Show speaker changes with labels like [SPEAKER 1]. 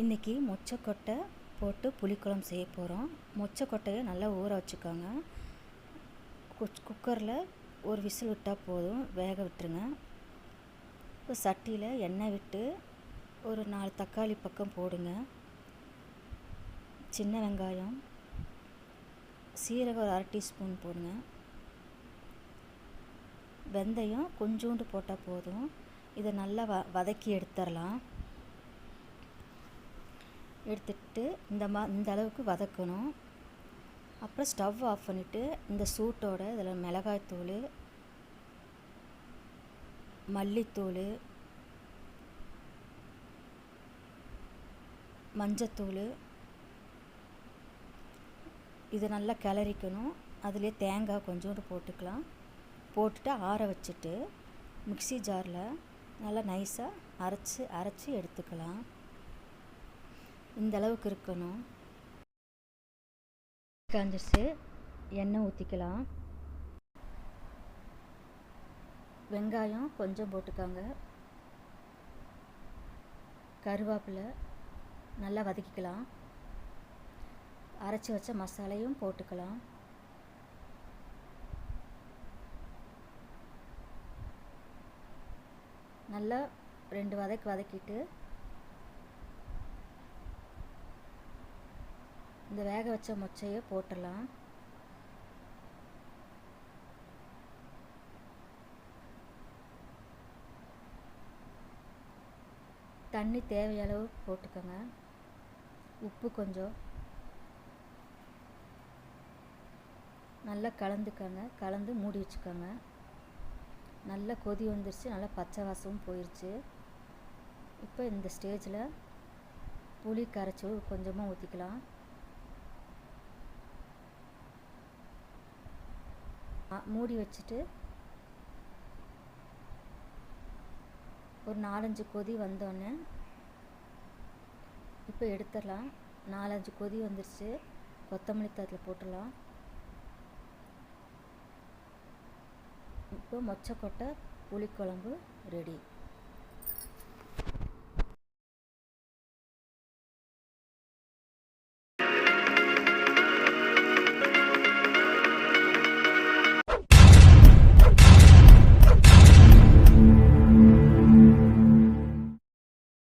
[SPEAKER 1] இன்றைக்கி மொச்சக்கொட்டை போட்டு புளிக்குழம்பு செய்ய போகிறோம் மொச்சக்கொட்டையை நல்லா ஊற வச்சுக்கோங்க. குச் குக்கரில் ஒரு விசில் விட்டால் போதும். வேக விட்டுருங்க. இப்போ சட்டியில் எண்ணெய் விட்டு ஒரு நாலு தக்காளி பக்கம் போடுங்க. சின்ன வெங்காயம் சீரகம் ஒரு அரை டீஸ்பூன் போடுங்க. வெந்தயம் கொஞ்சோண்டு போட்டால் போதும். இதை நல்லா வ வதக்கி எடுத்துடலாம். எடுத்துட்டு இந்த மா இந்த அளவுக்கு வதக்கணும். அப்புறம் ஸ்டவ் ஆஃப் பண்ணிவிட்டு இந்த சூட்டோட இதில் மிளகாய்த்தூள் மல்லித்தூள் மஞ்சத்தூள் இது நல்லா கிளறிக்கணும். அதிலே தேங்காய் கொஞ்சோண்டு போட்டுக்கலாம். போட்டுட்டு ஆற வச்சுட்டு மிக்சி ஜாரில் நல்லா நைஸாக அரைச்சி அரைச்சி எடுத்துக்கலாம். இந்த அளவுக்கு இருக்கணும். காஞ்சிச்சு எண்ணெய் ஊற்றிக்கலாம் வெங்காயம் கொஞ்சம் போட்டுக்காங்க. கருவேப்பிலை நல்லா வதக்கிக்கலாம். அரைச்சி வச்ச மசாலையும் போட்டுக்கலாம். நல்லா ரெண்டு வதக்கு வதக்கிட்டு இந்த வேக வச்ச மொச்சையை போட்டுடலாம் தண்ணி தேவையளவு போட்டுக்கோங்க. உப்பு கொஞ்சம். நல்லா கலந்துக்கோங்க. கலந்து மூடி வச்சுக்கோங்க. நல்லா கொதி வந்துருச்சு. நல்லா பச்சை வாசமும் போயிடுச்சு இப்போ இந்த ஸ்டேஜில் புளி கரைச்சி கொஞ்சமாக ஊற்றிக்கலாம் மூடி வச்சுட்டு ஒரு நாலஞ்சு கொதி வந்தோடனே இப்போ எடுத்துடலாம். நாலஞ்சு கொதி வந்துருச்சு. கொத்தமல்லி தரத்தில் போட்டுடலாம். இப்போ மொச்சக்கொட்டை புளிக்குழம்பு ரெடி.